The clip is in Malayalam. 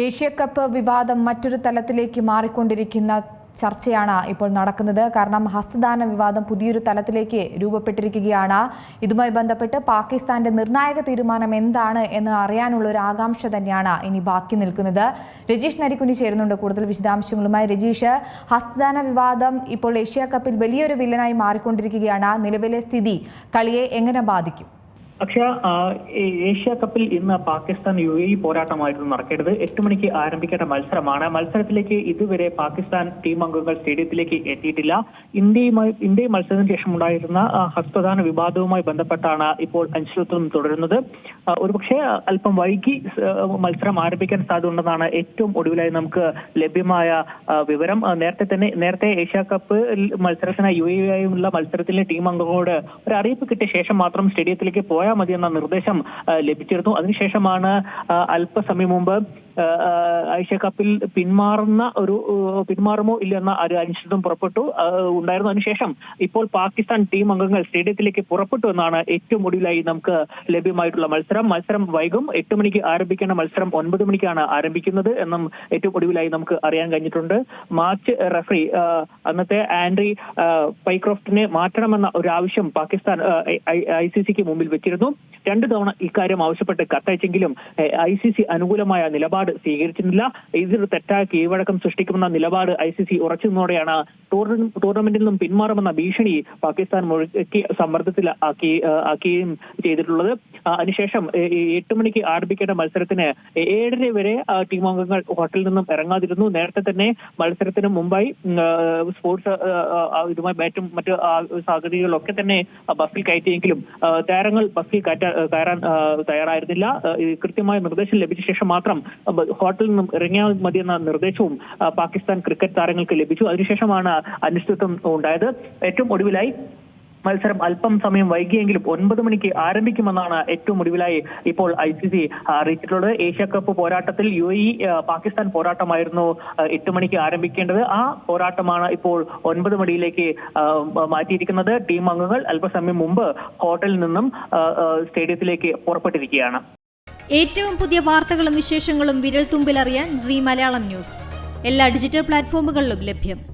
ഏഷ്യ കപ്പ് വിവാദം മറ്റൊരു തലത്തിലേക്ക് മാറിക്കൊണ്ടിരിക്കുന്ന ചർച്ചയാണ് ഇപ്പോൾ നടക്കുന്നത്. കാരണം ഹസ്തദാന വിവാദം പുതിയൊരു തലത്തിലേക്ക് രൂപപ്പെട്ടിരിക്കുകയാണ്. ഇതുമായി ബന്ധപ്പെട്ട് പാകിസ്ഥാന്റെ നിർണായക തീരുമാനം എന്താണ് എന്ന് അറിയാനുള്ള ഒരു ആകാംക്ഷ തന്നെയാണ് ഇനി ബാക്കി നിൽക്കുന്നത്. രജീഷ് നരിക്കുനി ചേരുന്നുണ്ട് കൂടുതൽ വിശദാംശങ്ങളുമായി. രജീഷ് ഹസ്തദാന വിവാദം ഇപ്പോൾ ഏഷ്യ കപ്പിൽ വലിയൊരു വില്ലനായി മാറിക്കൊണ്ടിരിക്കുകയാണ്. നിലവിലെ സ്ഥിതി കളിയെ എങ്ങനെ ബാധിക്കും? അക്ഷയ ഏഷ്യ കപ്പിൽ ഇന്ന് പാകിസ്ഥാൻ യു എ പോരാട്ടമായിരുന്നു നടക്കേണ്ടത്. എട്ട് മണിക്ക് ആരംഭിക്കേണ്ട മത്സരമാണ്. മത്സരത്തിലേക്ക് ഇതുവരെ പാകിസ്ഥാൻ ടീം അംഗങ്ങൾ സ്റ്റേഡിയത്തിലേക്ക് എത്തിയിട്ടില്ല. ഇന്ത്യയുമായി ഇന്ത്യ മത്സരത്തിന് ശേഷം ഉണ്ടായിരുന്ന ഹസ്തദാന വിവാദവുമായി ബന്ധപ്പെട്ടാണ് ഇപ്പോൾ അനിശ്ചിതത്വം തുടരുന്നത്. ഒരുപക്ഷെ അല്പം വൈകി മത്സരം ആരംഭിക്കാൻ സാധ്യതയുണ്ടെന്നാണ് ഏറ്റവും ഒടുവിലായി നമുക്ക് ലഭ്യമായ വിവരം. നേരത്തെ തന്നെ നേരത്തെ ഏഷ്യ കപ്പ് മത്സരത്തിന് യു എ ആയുള്ള മത്സരത്തിലെ ടീം അംഗങ്ങളോട് ഒരു അറിയിപ്പ് കിട്ടിയ ശേഷം മാത്രം സ്റ്റേഡിയത്തിലേക്ക് പോയാൽ മതി എന്ന നിർദ്ദേശം ലഭിച്ചിരുന്നു. അതിനുശേഷമാണ് അല്പസമയം മുമ്പ് ഏഷ്യ കപ്പിൽ പിന്മാറുന്ന ഒരു പിന്മാറുമോ പിന്മാറുമോ ഇല്ലെന്ന ഒരു അനിശ്ചിതം പുറപ്പെട്ടു. ഉണ്ടായിരുന്നതിനു ശേഷം ഇപ്പോൾ പാകിസ്ഥാൻ ടീം അംഗങ്ങൾ സ്റ്റേഡിയത്തിലേക്ക് പുറപ്പെട്ടു എന്നാണ് ഏറ്റവും ഒടുവിലായി നമുക്ക് ലഭ്യമായിട്ടുള്ള മത്സരം. മത്സരം വൈകും എട്ട് മണിക്ക് ആരംഭിക്കേണ്ട മത്സരം ഒൻപത് മണിക്കാണ് ആരംഭിക്കുന്നത് എന്നും ഏറ്റവും ഒടുവിലായി നമുക്ക് അറിയാൻ കഴിഞ്ഞിട്ടുണ്ട്. മാച്ച് റഫറി അന്നത്തെ ആൻഡ്രി പൈക്രോഫ്റ്റിനെ മാറ്റണമെന്ന ഒരു ആവശ്യം പാകിസ്ഥാൻ ഐ സി സിക്ക് മുമ്പിൽ വെച്ചിരുന്നു. രണ്ടു തവണ ഇക്കാര്യം ആവശ്യപ്പെട്ട് കത്തയച്ചെങ്കിലും ഐ സി സി അനുകൂലമായ നിലപാട് സ്വീകരിച്ചിരുന്നില്ല ഇതിൽ തെറ്റായ കീഴ്വഴക്കം സൃഷ്ടിക്കുമെന്ന നിലപാട് ഐ സി സി ഉറച്ചു നിന്നോടെയാണ് ടൂർണമെന്റിൽ നിന്നും പിന്മാറുമെന്ന ഭീഷണി പാകിസ്ഥാൻ മുഴുക്കി സമ്മർദ്ദത്തിൽ ആക്കി ആക്കുകയും ചെയ്തിട്ടുള്ളത്. അതിനുശേഷം എട്ട് മണിക്ക് ആരംഭിക്കേണ്ട മത്സരത്തിന് ഏഴര വരെ ടീം അംഗങ്ങൾ ഹോട്ടലിൽ നിന്നും ഇറങ്ങാതിരുന്നു. നേരത്തെ തന്നെ മത്സരത്തിന് മുമ്പായി സ്പോർട്സ് ഇതുമായി ബാറ്റും മറ്റ് സാഹചര്യങ്ങളൊക്കെ തന്നെ ബസ്സിൽ കയറ്റിയെങ്കിലും താരങ്ങൾ ബസ്സിൽ കയറാൻ തയ്യാറായിരുന്നില്ല. കൃത്യമായ നിർദ്ദേശം ലഭിച്ച ശേഷം മാത്രം ഹോട്ടലിൽ നിന്നും ഇറങ്ങിയാൽ മതിയെന്ന നിർദ്ദേശവും പാകിസ്ഥാൻ ക്രിക്കറ്റ് താരങ്ങൾക്ക് ലഭിച്ചു. അതിനുശേഷമാണ് അനിശ്ചിതത്വം ഉണ്ടായത്. ഏറ്റവും ഒടുവിലായി മത്സരം അല്പം സമയം വൈകിയെങ്കിലും ഒൻപത് മണിക്ക് ആരംഭിക്കുമെന്നാണ് ഏറ്റവും ഒടുവിലായി ഇപ്പോൾ ഐ സി സി അറിയിച്ചിട്ടുള്ളത്. ഏഷ്യ കപ്പ് പോരാട്ടത്തിൽ യു എ പാകിസ്ഥാൻ പോരാട്ടമായിരുന്നു എട്ട് മണിക്ക് ആരംഭിക്കേണ്ടത്. ആ പോരാട്ടമാണ് ഇപ്പോൾ ഒൻപത് മണിയിലേക്ക് മാറ്റിയിരിക്കുന്നത്. ടീം അംഗങ്ങൾ അല്പസമയം മുമ്പ് ഹോട്ടലിൽ നിന്നും സ്റ്റേഡിയത്തിലേക്ക് പുറപ്പെട്ടിരിക്കുകയാണ്. ഏറ്റവും പുതിയ വാർത്തകളും വിശേഷങ്ങളും വിരൽ തുമ്പിലറിയാൻ സി മലയാളം ന്യൂസ്. എല്ലാ ഡിജിറ്റൽ പ്ലാറ്റ്ഫോമുകളിലും ലഭ്യം.